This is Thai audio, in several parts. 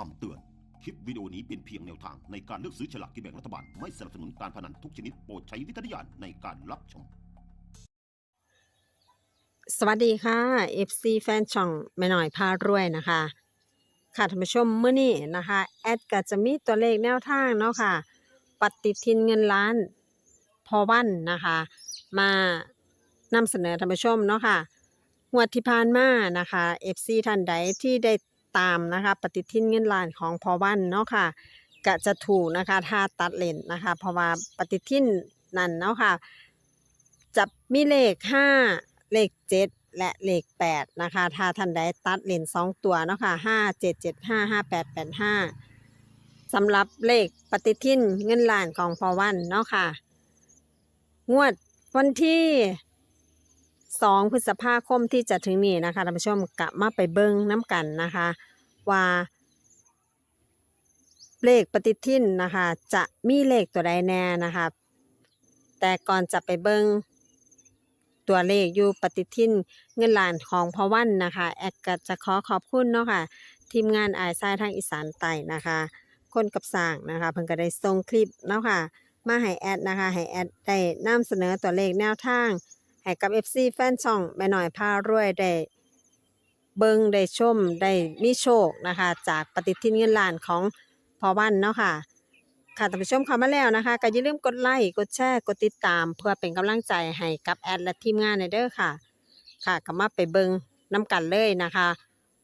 คำเตือน คลิปวิดีโอนี้เป็นเพียงแนวทางในการเลือกซื้อฉลากกินแบ่งรัฐบาล ไม่สนับสนุนการพนันทุกชนิดโปรดใช้วิจารณญาณในการรับชม สวัสดีค่ะ FC แฟนช่องแม่หน่อยพารวยนะคะ ค่ะท่านผู้ชมเมื่อนี้นะคะ แอดก็จะมีตัวเลขแนวทางเนาะค่ะ ปฏิทินเงินล้านพอวันนะคะ มานำเสนอท่านผู้ชมเนาะค่ะงวดที่ผ่านมานะคะ FC ท่านใดที่ได้ ตามนะคะปฏิทินเงินล้านของพอวันเนาะค่ะก็จะถูกนะคะถ้าตัดเลนนะคะ เพราะว่าปฏิทินนั่นเนาะค่ะจะมีเลขห้าเลขเจ็ดและเลขแปดนะคะถ้าท่านใดตัดเลนสองตัวเนาะค่ะห้าเจ็ดเจ็ดห้าห้าแปดแปดห้าสำหรับเลขปฏิทินเงินล้านของพอวันเนาะค่ะ งวดวันที่ สองพฤษภาคมที่จะถึงนี้นะคะท่านผู้ชมกลับมาไปเบิ้งน้ำกันนะคะ ว่าเลขปฏิทินนะคะ จะมีเลขตัวใดแน่นะคะ แต่ก่อนจะไปเบิ้งตัวเลขอยู่ปฏิทินเงินล้านของพอวันนะคะ แอดก็จะขอขอบคุณเนาะค่ะ ทีมงานอายทรายทางอีสานใต้นะคะ คนกับสร้างนะคะ เพิ่นก็ได้ส่งคลิปเนาะค่ะ มาให้แอดนะคะให้แอดได้นำเสนอตัวเลขแนวทาง ให้กับ FC แฟนช่องแม่หน่อยพารวยได้เบิงได้ชมได้มีโชคนะคะ จากปฏิทินเงินล้านของพอวันเนาะค่ะค่ะท่านผู้ชมเข้ามาแล้วนะคะก็อย่าลืมกดไลค์กดแชร์กดติดตาม เพื่อเป็นกำลังใจให้กับแอดและทีมงานในเด้อค่ะ ค่ะก็มาไปเบิงน้ำกันเลยนะคะ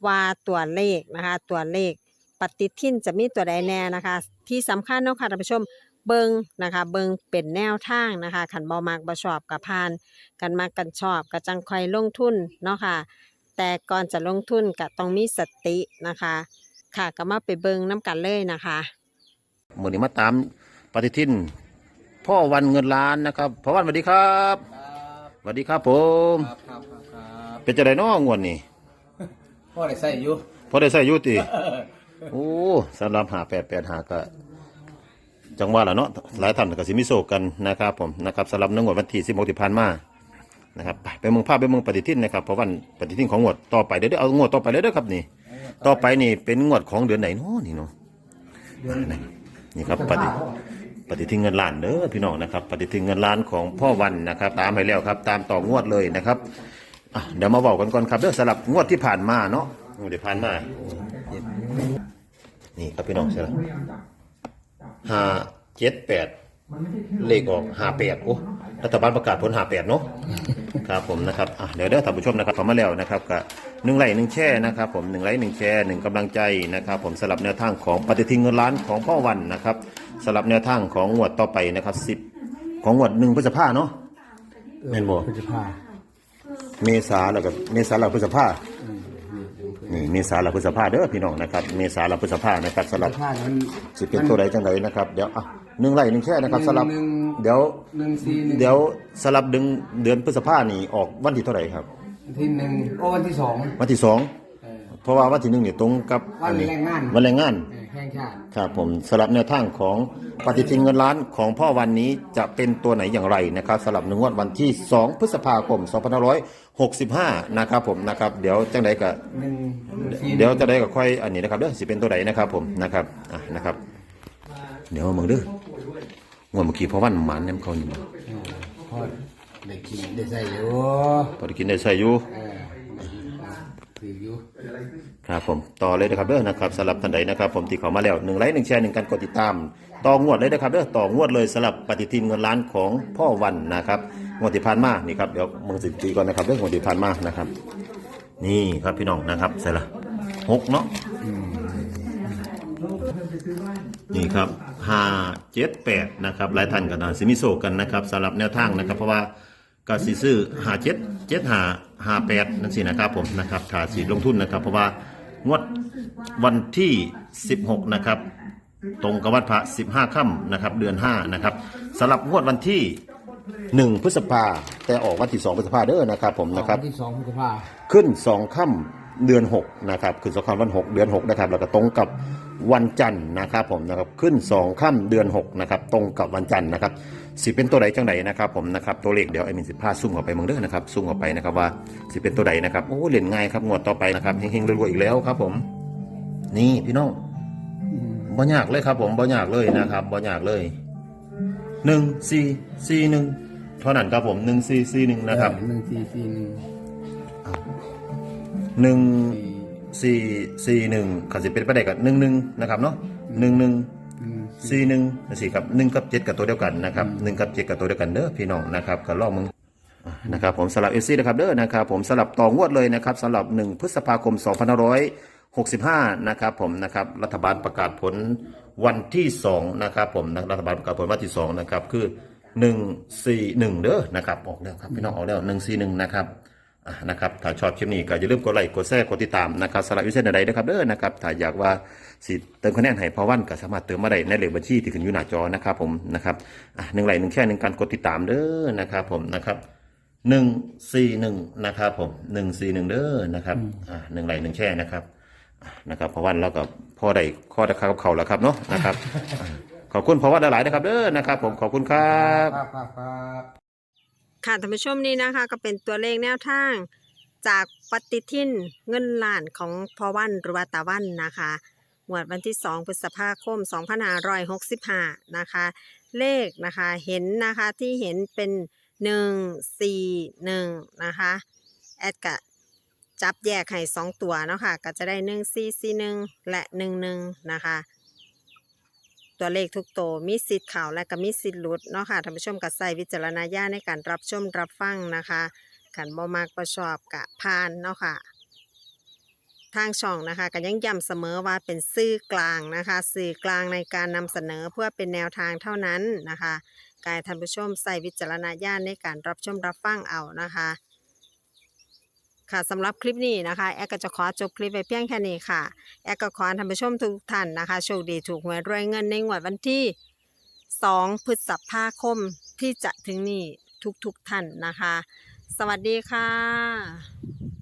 ว่าตัวเลขนะคะ ตัวเลขปฏิทินจะมีตัวใดแน่นะคะ ที่สำคัญเนาะค่ะท่านผู้ชม เบิงนะคะ เบิงเป็นแนวทางนะคะขันบอมากบอชอบกับพาน กันมากกันชอบก็จังคอยลงทุนเนาะค่ะ แต่ก่อนจะลงทุนก็ต้องมีสตินะคะ ค่ะก็มาไปเบิงน้ำกันเลยนะคะหมือนี้มาตามปฏิทิน พ่อวันเงินล้านนะครับพ่อวันสวัสดีครับสวัสดีครับผม ครับครับครับครับเป็นจะไดน้องวดนี่พ่อได้ใส่อยู่พอได้ใส่อยุติ โอ้สำหรับหาแปดแปดหาก็ จังหวะละเนาะหลายท่านก็สิมิโศกกันนะครับผมนะครับสำหรับในงวดวันที่สิบหกที่ผ่านมานะครับไปไปเมืองภาพไปเมืองปฏิทินนะครับเพราะวันปฏิทินของงวดต่อไปเดี๋ยวเดี๋ยวเอางวดต่อไปเลยเด้อครับนี่ ต่อไปนี่เป็นงวดของเดือนไหนเนาะนี่เนาะเดือนนี่ครับปฏิปฏิทินเงินล้านเด้อพี่น้องนะครับ ปฏิทินเงินล้านของพ่อวันนะครับ ตามให้แล้วครับ ตามต่องวดเลยนะครับอะเดี๋ยวมาบอกกันก่อนครับเด้อสำหรับงวดที่ผ่านมาเนาะงวดที่ผ่านมานี่ครับพี่น้องใช่ไหม ห้าเจ็ดแปดเลขออกห้าแปดโอ้รัฐบาลประกาศผลห้าแปดเนาะครับผมนะครับอะเดี๋ยวเด้อท่านผู้ชมนะครับเข้ามาแล้วนะครับกับหนึ่งไลค์หนึ่งแช่นะครับผมหนึ่งไลค์หนึ่งแชร์หนึ่งกำลังใจนะครับผมสำหรับแนวทางของปฏิทินเงินล้านของพ่อวันนะครับสำหรับแนวทางของงวดต่อไปนะครับสิบของงวดหนึ่งพฤษภาเนาะแม่นบ่พฤษภาเมษาแล้วก็เมษาแล้วพฤษภา นี่เมษาแล้วพฤษภาเด้อพี่น้องนะครับเมษาแล้วพฤษภานะครับสำหพฤรับษภานั้น สิเป็นตัวใดจังใดนะครับเดี๋ยวอะหนึ่งไร่หนึ่งแค่นะครับสำหรับหนึ่ง เดี๋ยวหนึ่งสี่หนึ่งเดี๋ยวสลับดึงเดือนพฤษภานี่ออกวันที่เท่าไหร่ครับวันที่หนึ่งโอ้วันที่สองวันที่สอง เออเพราะว่าวันที่หนึ่งเนี่ยตรงกับวันอันี้แรงงานวันแรงงานเออแข่งชาติครับผมสำหรับแนวทางของปฏิทินเงินล้านของพ่อวันนี้จะเป็นตัวไหนอย่างไรนะครับสำหรับหนึ่งวันวันที่ 2 พฤษภาคม2565 นะครับผมนะครับเดี๋ยวจังใดก็หนึ่งหนึ่งสี่เดี๋ยวจะได้ก็ค่อยอันนี้นะครับเด้อสิเป็นตัวไหนนะครับผมนะครับอะนะครับ เดี๋ยวมึงเด้องวดเมื่อกี้พ่อวันหมานแนมเขานี่บ่เออพ่อได้กินได้ใส่อยู่พอได้กินได้ใส่อยู่เออ ถืออยู่ครับผมต่อเลยนะครับเด้อนะครับสำหรับท่านใดนะครับ ผมที่เข้ามาแล้วหนึ่งไลค์หนึ่งแชร์หนึ่งการกดติดตามต่องวดเลยนะครับเด้อต่องวดเลยสำหรับปฏิทินเงินล้านของพ่อวันนะครับงวดที่ผ่านมานี่ครับเดี๋ยวมึงสิบจีก่อนนะครับเรื่องงวดที่ผ่านมานะครับ นี่ครับพี่น้องนะครับใส่ละหกเนาะนี่ครับห้าเจ็ดแปดนะครับหลายท่านกันนะซิมิโซกันนะครับสำหรับแนวทางนะครับ เพราะว่า ก็สิซื้อหาเจ็ดเจ็ดหาหาแปดนั่นสินะครับผมนะครับถ้าสีลงทุนนะครับ เพราะว่างวดวันที่ 16 นะครับ ตรงกับวันพระ 15ค่ำนะครับ เดือน 5 นะครับสำหรับงวดวันที่ 1 พฤษภาแต่ออกวันที่ 2 พฤษภาเด้อนะครับ ผมนะครับวันที่สองพฤษภา ขึ้นสองค่ำเดือน 6 นะครับ ขึ้นสองค่ำวัน 6 เดือน 6 นะครับ แล้วก็ตรงกับ วันจันทร์นะครับผมนะครับขึ้นสองค่ำเดือน 6 นะครับ ตรงกับวันจันทร์นะครับสิเป็นตัวใดจังไหนนะครับผมนะครับตัวเลขเดี๋ยวไอ้มินสิพาซุ่มออกไปเมืองเด้อนะครับซุ่มออกไปนะครับว่าสิเป็นตัวใดนะครับโอ้เล่นง่ายครับงวดต่อไปนะครับเฮงๆรวยๆอีกแล้วครับ ผม นี่พี่น้องบ่ยากเลยครับ ผมบ่ยากเลยนะครับบ่ยากเลยหนึ่งสี่สี่หนึ่งเท่านั้นครับผมหนึ่งสี่สี่หนึ่งนะครับหนึ่งสี่สี่หนึ่งหนึ่ง สี่สี่สี่หนึ่งขันสิเป็นไปได้กับหนึ่งหนึ่งนะครับเนาะหนึ่งหนึ่งหนึ่งสี่หนึ่งสี่กับหนึ่งกับเจ็ดกับตัวเดียวกันนะครับหนึ่งกับเจ็ดกับตัวเดียวกันเด้อพี่น้องนะครับก็ลองมึงอะนะครับผมสำหรับเอซี่นะครับเด้อนะครับผมสำหรับต่องวดเลยนะครับสำหรับหนึ่งพฤษภาคม2 5 6 5นะครับผมนะครับรัฐบาลประกาศผลวันที่2นะครับผมนะรัฐบาลประกาศผลวันที่2นะครับคือ141เด้อนะครับออกแล้วครับพี่น้องออกแล้ว141นะครับอะ นะครับถ้าชอบคลิปนี้ก็อย่าลืมกดไลค์กดแชร์กดติดตามนะครับสำหรับวิเศษใดๆนะครับเด้อนะครับถ้าอยากว่าสิเติมคะแนนให้พอวันก็สามารถเติมมาได้ในเลขบัญชีที่ขึ้นอยู่หน้าจอนะครับผมนะครับอะหนึ่งไลค์หนึ่งแค่หนึ่งการกดติดตามเด้อนะครับผมนะครับหนึ่งสี่หนึ่งนะครับผมหนึ่งสี่หนึ่งเด้อนะครับอะหนึ่งไลค์หนึ่งแค่นะครับนะครับเพราะวันเราก็พอได้ข้อตะคากับเขาแล้วครับเนาะนะครับ ขอบคุณเพราะว่าหลายๆนะครับเด้อนะครับ ผมขอบคุณครับ ค่ะท่านผู้ชมนี่นะคะ ก็เป็นตัวเลขแนวทาง จากปฏิทินเงินล้านของพอวันหรือว่าตาวันนะคะหมวดวันที่ 2 พฤษภาคม 2565 นะคะ เลขนะคะเห็นนะคะที่เห็นเป็น 1 4 1 นะคะ แอดกะจับแยกให้ 2 ตัวเนาะค่ะก็จะได้ 1 4 4 1 และ 1 1 นะคะ ตัวเลขทุกตัวมีสิทธิ์ข่าวและก็มีสิทธิ์หลุดเนาะค่ะท่านผู้ชมก็ใส่วิจารณญาณในการรับชมรับฟังนะคะขันบ่มากประชอบกะพานเนาะค่ะทางช่องนะคะก็ยังย้ำเสมอว่าเป็นสื่อกลางนะคะ สื่อกลางในการนำเสนอเพื่อเป็นแนวทางเท่านั้นนะคะกายท่านผู้ชมใส่วิจารณญาณในการรับชมรับฟังเอานะคะ ค่ะสำหรับคลิปนี้นะคะแอกก็จะขอจบคลิปไปเพียงแค่นี้ค่ะแอกก็ขอท่านผู้ชมทุกท่านนะคะโชคดีถูกหวยรวยเงินในงวดวันที่ 2 พฤษภาคมที่จะถึงนี้ทุกๆท่านนะคะ สวัสดีค่ะ